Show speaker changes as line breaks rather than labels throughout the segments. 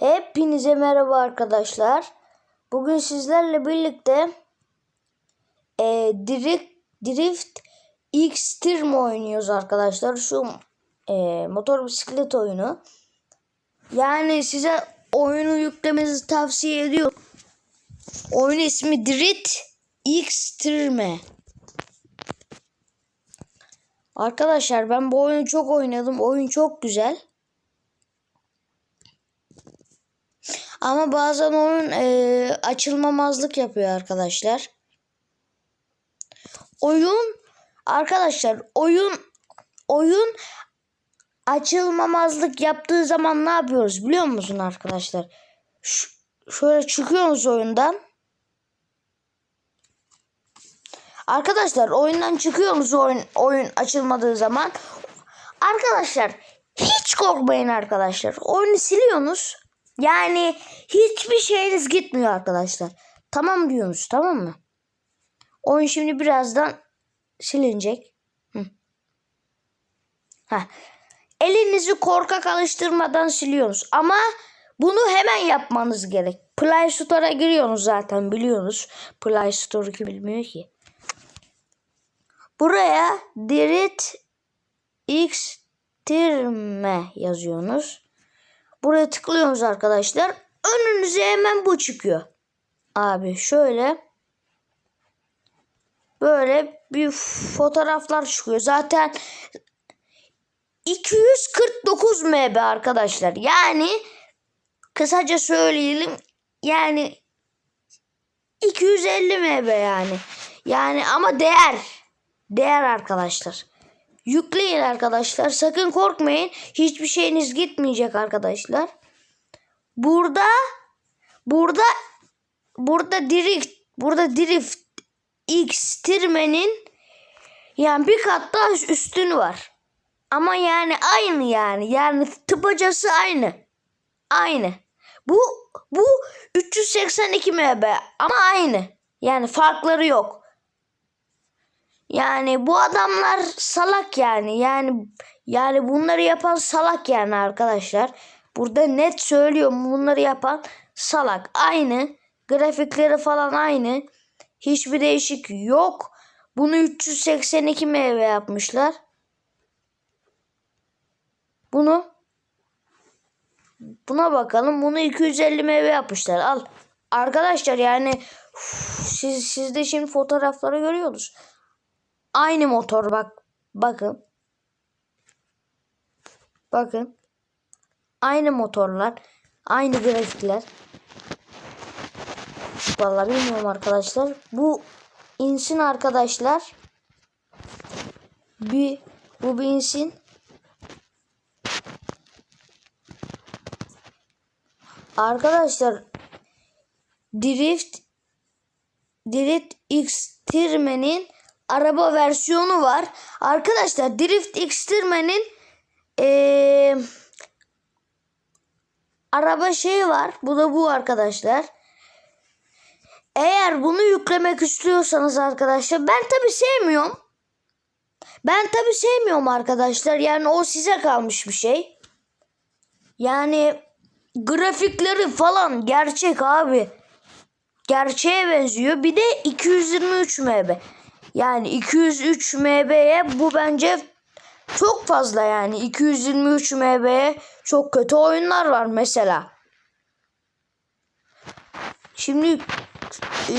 Hepinize merhaba arkadaşlar. Bugün sizlerle birlikte e, Drift, Drift Xtreme oynuyoruz arkadaşlar. Şu e, motor bisiklet oyunu. Yani size oyunu yüklemenizi tavsiye ediyorum. Oyun ismi Drift Xtreme. Arkadaşlar ben bu oyunu çok oynadım. Oyun çok güzel. Ama bazen oyun e, açılmamazlık yapıyor arkadaşlar. Oyun arkadaşlar oyun oyun açılmamazlık yaptığı zaman ne yapıyoruz biliyor musun arkadaşlar? Ş- şöyle çıkıyoruz oyundan. Arkadaşlar oyundan çıkıyoruz oyun oyun açılmadığı zaman. Arkadaşlar hiç korkmayın arkadaşlar. Oyunu siliyorsunuz. Yani hiçbir şeyiniz gitmiyor arkadaşlar. Tamam diyorsunuz tamam mı? Oyun şimdi birazdan silinecek. Hı. Heh. Elinizi korkak alıştırmadan siliyorsunuz. Ama bunu hemen yapmanız gerek. Play Store'a giriyorsunuz zaten biliyorsunuz. Play Store'u kim bilmiyor ki. Buraya Dirit Xtirme yazıyorsunuz. Buraya tıklıyorsunuz arkadaşlar. Önünüze hemen bu çıkıyor. Abi şöyle böyle bir fotoğraflar çıkıyor. Zaten 249 MB arkadaşlar. Yani kısaca söyleyelim yani 250 MB yani. Yani ama değer. Değer arkadaşlar. Yükleyin arkadaşlar. Sakın korkmayın. Hiçbir şeyiniz gitmeyecek arkadaşlar. Burada burada burada drift burada drift Xtirme'nin yani bir kat daha üstünü var. Ama yani aynı yani. Yani tıpacası aynı. Aynı. Bu bu 382 MB ama aynı. Yani farkları yok. Yani bu adamlar salak yani. Yani yani bunları yapan salak yani arkadaşlar. Burada net söylüyorum bunları yapan salak. Aynı. Grafikleri falan aynı. Hiçbir değişik yok. Bunu 382 MB yapmışlar. Bunu buna bakalım. Bunu 250 MB yapmışlar. Al. Arkadaşlar yani uf, siz siz de şimdi fotoğrafları görüyorsunuz. Aynı motor bak. Bakın. Bakın. Aynı motorlar. Aynı grafikler. Vallahi bilmiyorum arkadaşlar. Bu insin arkadaşlar. Bir bu bir insin. Arkadaşlar Drift Drift Xtrme'nin araba versiyonu var. Arkadaşlar Drift Xtrme'nin ee, araba şeyi var. Bu da bu arkadaşlar. Eğer bunu yüklemek istiyorsanız arkadaşlar ben tabi sevmiyorum. Ben tabi sevmiyorum arkadaşlar. Yani o size kalmış bir şey. Yani grafikleri falan gerçek abi. Gerçeğe benziyor. Bir de 223 MB. Yani 203 MB'ye bu bence çok fazla yani. 223 MB'ye çok kötü oyunlar var mesela. Şimdi e,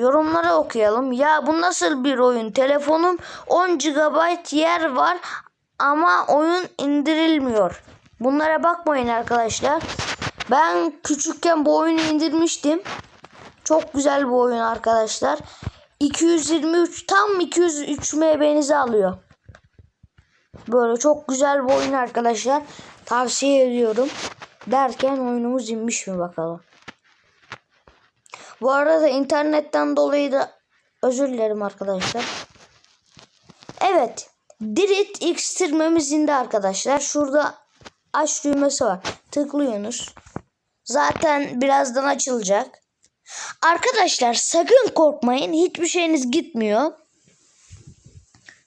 yorumlara okuyalım. Ya bu nasıl bir oyun? Telefonum 10 GB yer var ama oyun indirilmiyor. Bunlara bakmayın arkadaşlar. Ben küçükken bu oyunu indirmiştim. Çok güzel bir oyun arkadaşlar. 223 tam 203 MB'nizi alıyor. Böyle çok güzel bir oyun arkadaşlar. Tavsiye ediyorum. Derken oyunumuz inmiş mi bakalım. Bu arada internetten dolayı da özür dilerim arkadaşlar. Evet. Dirit Xtrememiz indi arkadaşlar. Şurada aç düğmesi var. Tıklıyorsunuz. Zaten birazdan açılacak. Arkadaşlar sakın korkmayın. Hiçbir şeyiniz gitmiyor.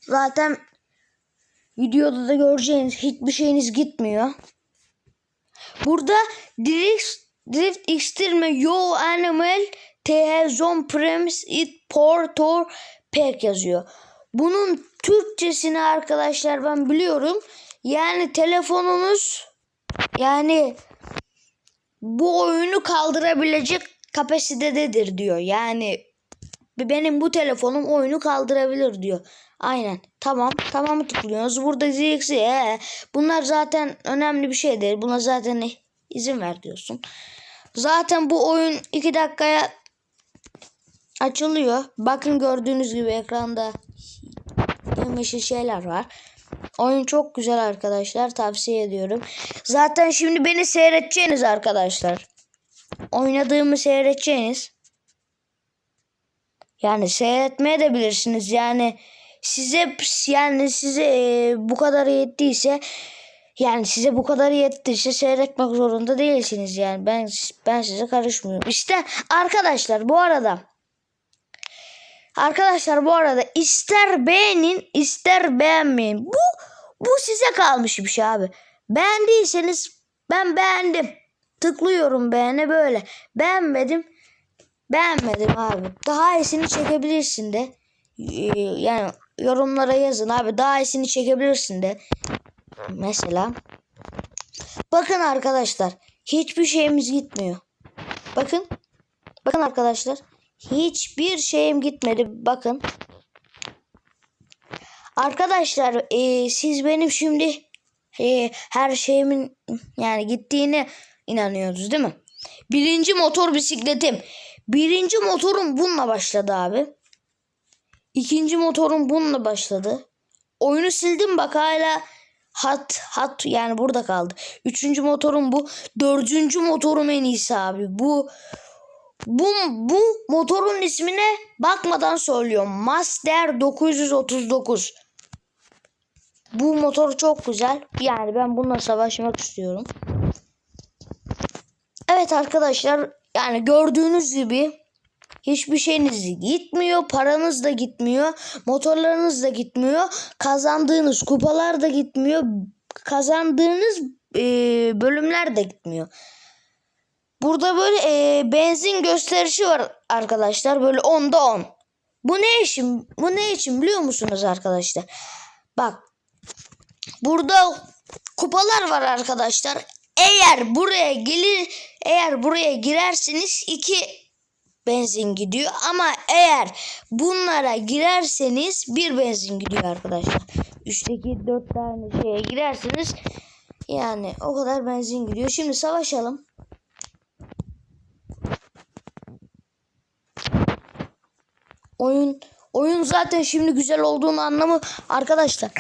Zaten videoda da göreceğiniz hiçbir şeyiniz gitmiyor. Burada drift, drift extreme yo animal th zone premise it portor pek yazıyor. Bunun Türkçesini arkadaşlar ben biliyorum. Yani telefonunuz yani bu oyunu kaldırabilecek kapasitededir diyor. Yani benim bu telefonum oyunu kaldırabilir diyor. Aynen. Tamam. Tamamı tıklıyoruz. Burada ZX'i. Ee, bunlar zaten önemli bir şey değil. Buna zaten izin ver diyorsun. Zaten bu oyun 2 dakikaya açılıyor. Bakın gördüğünüz gibi ekranda yeşil şeyler var. Oyun çok güzel arkadaşlar. Tavsiye ediyorum. Zaten şimdi beni seyredeceğiniz arkadaşlar. Oynadığımı seyredeceğiniz. Yani seyretmeye de bilirsiniz. Yani size yani size e, bu kadar yettiyse yani size bu kadar yettiyse seyretmek zorunda değilsiniz yani. Ben ben size karışmıyorum. İşte arkadaşlar bu arada Arkadaşlar bu arada ister beğenin ister beğenmeyin. Bu bu size kalmış bir şey abi. Beğendiyseniz ben beğendim. Tıklıyorum beğene böyle. Beğenmedim. Beğenmedim abi. Daha iyisini çekebilirsin de. Ee, Yani yorumlara yazın abi. Daha iyisini çekebilirsin de. Mesela. Bakın arkadaşlar. Hiçbir şeyimiz gitmiyor. Bakın. Bakın arkadaşlar. Hiçbir şeyim gitmedi. Bakın. Arkadaşlar e, siz benim şimdi e, her şeyimin yani gittiğine inanıyorsunuz değil mi? Birinci motor bisikletim. Birinci motorum bununla başladı abi. İkinci motorum bununla başladı. Oyunu sildim bak hala hat hat yani burada kaldı. Üçüncü motorum bu. Dördüncü motorum en iyisi abi. Bu bu, bu motorun ismine bakmadan söylüyorum. Master 939. Bu motor çok güzel. Yani ben bununla savaşmak istiyorum. Evet arkadaşlar yani gördüğünüz gibi hiçbir şeyiniz gitmiyor. Paranız da gitmiyor. Motorlarınız da gitmiyor. Kazandığınız kupalar da gitmiyor. Kazandığınız e, bölümler de gitmiyor. Burada böyle e, benzin gösterişi var arkadaşlar. Böyle 10'da 10. Bu ne için? Bu ne için biliyor musunuz arkadaşlar? Bak. Burada kupalar var arkadaşlar. Eğer buraya gelir eğer buraya girerseniz iki benzin gidiyor ama eğer bunlara girerseniz bir benzin gidiyor arkadaşlar. Üstteki dört tane şeye girerseniz yani o kadar benzin gidiyor. Şimdi savaşalım. Oyun oyun zaten şimdi güzel olduğunu anlamı arkadaşlar.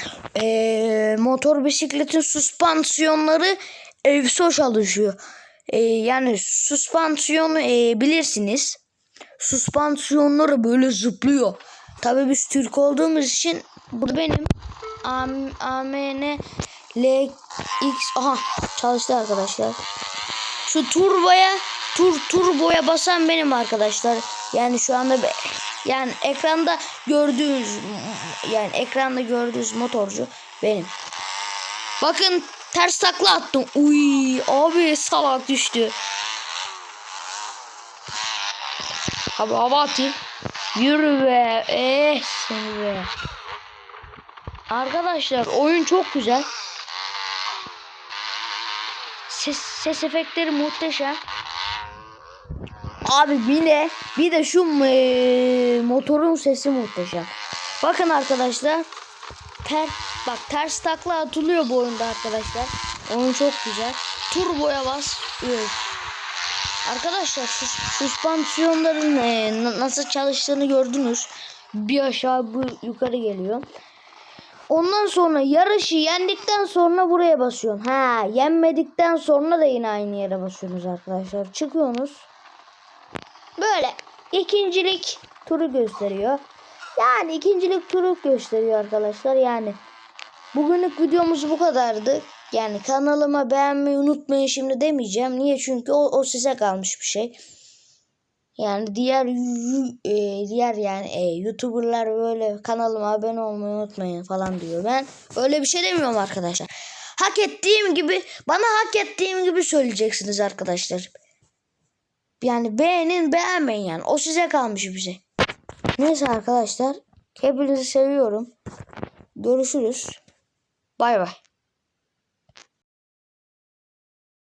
Ee, motor bisikletin süspansiyonları evso çalışıyor. Ee, yani süspansiyonu e, bilirsiniz. Süspansiyonları böyle zıplıyor. Tabii biz Türk olduğumuz için bu benim AM, AMN LX aha çalıştı arkadaşlar. Şu turboya tur turboya basan benim arkadaşlar. Yani şu anda be, yani ekranda gördüğünüz yani ekranda gördüğünüz motorcu benim. Bakın ters takla attım. Uy abi salak düştü. Abi hava atayım. Yürü be. Eh seni be. Arkadaşlar oyun çok güzel. Ses, ses efektleri muhteşem. Abi de bir de şu e, motorun sesi muhteşem. Bakın arkadaşlar. Ter, bak ters takla atılıyor bu oyunda arkadaşlar. Oyun çok güzel. Turboya bas. Üf. Arkadaşlar sus, süspansiyonların e, nasıl çalıştığını gördünüz. Bir aşağı bu yukarı geliyor. Ondan sonra yarışı yendikten sonra buraya basıyorsun. Ha, yenmedikten sonra da yine aynı yere basıyorsunuz arkadaşlar. Çıkıyorsunuz. Böyle ikincilik turu gösteriyor. Yani ikincilik turu gösteriyor arkadaşlar. Yani bugünlük videomuz bu kadardı. Yani kanalıma beğenmeyi unutmayın şimdi demeyeceğim. Niye? Çünkü o, o size kalmış bir şey. Yani diğer e, diğer yani e, YouTuber'lar böyle kanalıma abone olmayı unutmayın falan diyor. Ben öyle bir şey demiyorum arkadaşlar. hak ettiğim gibi bana hak ettiğim gibi söyleyeceksiniz arkadaşlar. Yani beğenin beğenmeyin yani. O size kalmış bize. Neyse arkadaşlar. Hepinizi seviyorum. Görüşürüz. Bay bay.